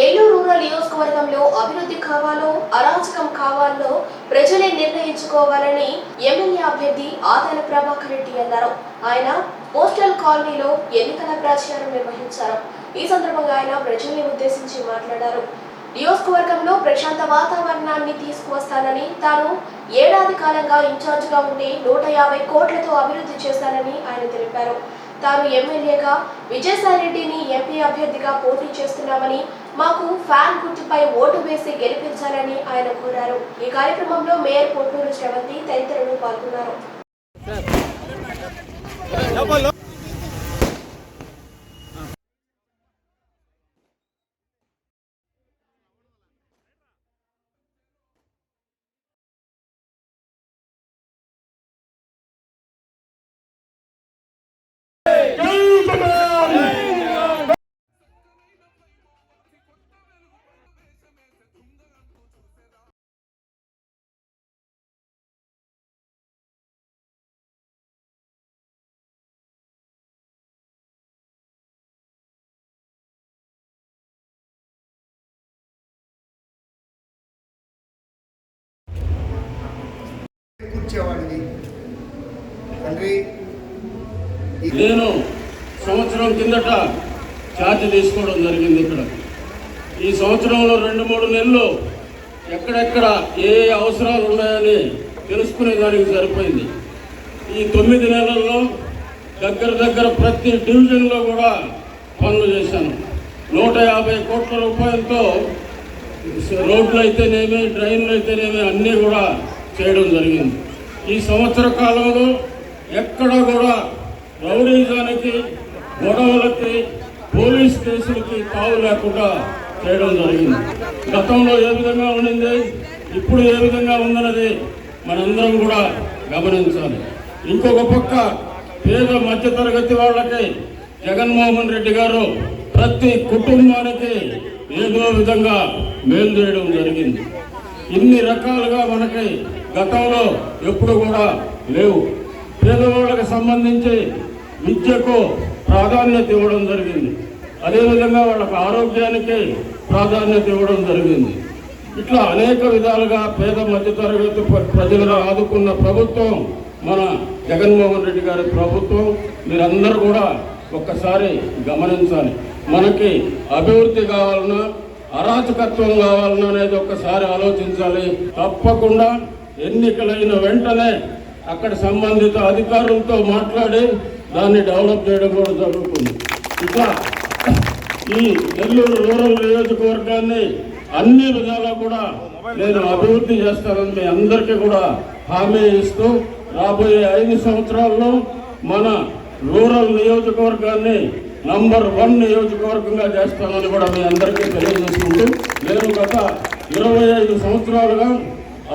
Nellore rural నియోజకవర్గంలో అభివృద్ధి కావాలో అరాచకం కావాలో ప్రజలే నిర్ణయించుకోవాలని ఎమ్మెల్యే అభ్యర్థి ఆదాల ప్రభాకర్ రెడ్డి అన్నారు. ఆయన పోస్టల్ కాలనీలో ఎన్నికల ప్రచారం నిర్వహించారు. ఈ సందర్భంగా ఆయన ప్రజల్ని ఉద్దేశించి మాట్లాడారు. నియోజకవర్గంలో ప్రశాంత వాతావరణాన్ని తీసుకువస్తానని తాను ఏడాది కాలంగా ఇన్ఛార్జిగా ఉండి నూట యాభై కోట్లతో అభివృద్ధి చేశానని ఆయన తెలిపారు. తాను ఎమ్మెల్యేగా విజయసాయి రెడ్డిని ఎంపీ అభ్యర్థిగా పోటీ చేస్తున్నామని మాకు ఫ్యాన్ గుర్తుపై ఓటు వేసి గెలిపించాలని ఆయన కోరారు. ఈ కార్యక్రమంలో మేయర్ కొట్టూరు శ్రవంతి తదితరులు పాల్గొన్నారు. కూర్చేవాడిని తండ్రి నేను సంవత్సరం కిందట ఛార్జ్ తీసుకోవడం జరిగింది ఇక్కడ. ఈ సంవత్సరంలో రెండు మూడు నెలలు ఎక్కడెక్కడ ఏ ఏ అవసరాలు ఉన్నాయని తెలుసుకునే దానికి సరిపోయింది. ఈ తొమ్మిది నెలల్లో దగ్గర దగ్గర ప్రతి డివిజన్లో కూడా పనులు చేశాను. నూట యాభై కోట్ల రూపాయలతో రోడ్లు అయితేనేమి డ్రైన్లు అయితేనేమి అన్నీ కూడా చేయడం జరిగింది. ఈ సంవత్సర కాలంలో ఎక్కడ కూడా రౌడీజానికి గొడవలకి పోలీస్ కేసులకి తావు లేకుండా చేయడం జరిగింది. గతంలో ఏ విధంగా ఉండింది ఇప్పుడు ఏ విధంగా ఉందన్నది మనందరం కూడా గమనించాలి. ఇంకొక పక్క పేద మధ్యతరగతి వాళ్ళకి జగన్మోహన్ రెడ్డి గారు ప్రతి కుటుంబానికి ఏదో విధంగా మేలు చేయడం జరిగింది. ఇన్ని రకాలుగా మనకి గతంలో ఎప్పుడు కూడా లేవు. పేదవాళ్ళకు సంబంధించి విద్యకు ప్రాధాన్యత ఇవ్వడం జరిగింది. అదేవిధంగా వాళ్ళకి ఆరోగ్యానికి ప్రాధాన్యత ఇవ్వడం జరిగింది. ఇట్లా అనేక విధాలుగా పేద మధ్యతరగతి ప్రజలను ఆదుకున్న ప్రభుత్వం మన జగన్మోహన్ రెడ్డి గారి ప్రభుత్వం మీరందరూ కూడా ఒక్కసారి గమనించాలి. మనకి అభివృద్ధి కావాలన్నా అరాచకత్వం కావాలన్నా అనేది ఒక్కసారి ఆలోచించాలి. తప్పకుండా ఎన్నికలైన వెంటనే అక్కడ సంబంధిత అధికారులతో మాట్లాడి దాన్ని డెవలప్ చేయడం కూడా జరుగుతుంది. ఇట్లా ఈ నెల్లూరు రూరల్ నియోజకవర్గాన్ని అన్ని విధాలా కూడా నేను అభివృద్ధి చేస్తానని మీ అందరికీ కూడా హామీ ఇస్తూ రాబోయే ఐదు సంవత్సరాల్లో మన రూరల్ నియోజకవర్గాన్ని నంబర్ వన్ నియోజకవర్గంగా చేస్తానని కూడా మీ అందరికీ తెలియజేసుకుంటూ నేను గత ఇరవై ఐదు సంవత్సరాలుగా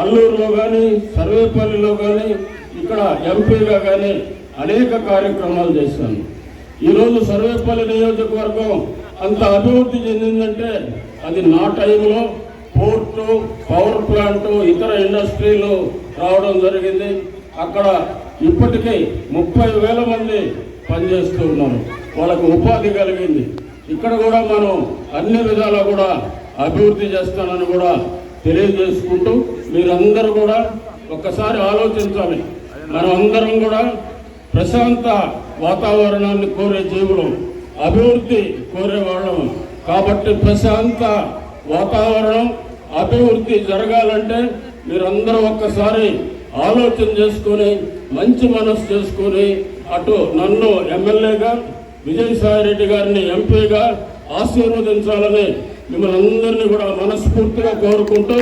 అల్లూరులో కానీ సర్వేపల్లిలో కానీ ఇక్కడ ఎంపీగా కానీ అనేక కార్యక్రమాలు చేశాను. ఈరోజు సర్వేపల్లి నియోజకవర్గం అంత అభివృద్ధి చెందిందంటే అది నా టైంలో పోర్టు పవర్ ప్లాంట్ ఇతర ఇండస్ట్రీలు రావడం జరిగింది. అక్కడ ఇప్పటికీ ముప్పై వేల మంది పనిచేస్తూ ఉన్నారు. వాళ్ళకు ఉపాధి కలిగింది. ఇక్కడ కూడా మనం అన్ని విధాలా కూడా అభివృద్ధి చేస్తానని కూడా తెలియజేసుకుంటూ మీరందరూ కూడా ఒక్కసారి ఆలోచించాలి. మనం అందరం కూడా ప్రశాంత వాతావరణాన్ని కోరే జీవులు అభివృద్ధి కోరేవాళ్ళం కాబట్టి ప్రశాంత వాతావరణం అభివృద్ధి జరగాలంటే మీరందరూ ఒక్కసారి ఆలోచన చేసుకొని మంచి మనసు చేసుకొని అటు నన్ను ఎమ్మెల్యేగా విజయసాయి రెడ్డి గారిని ఎంపీగా ఆశీర్వదించాలని మిమ్మల్ని అందరినీ కూడా మనస్ఫూర్తిగా కోరుకుంటూ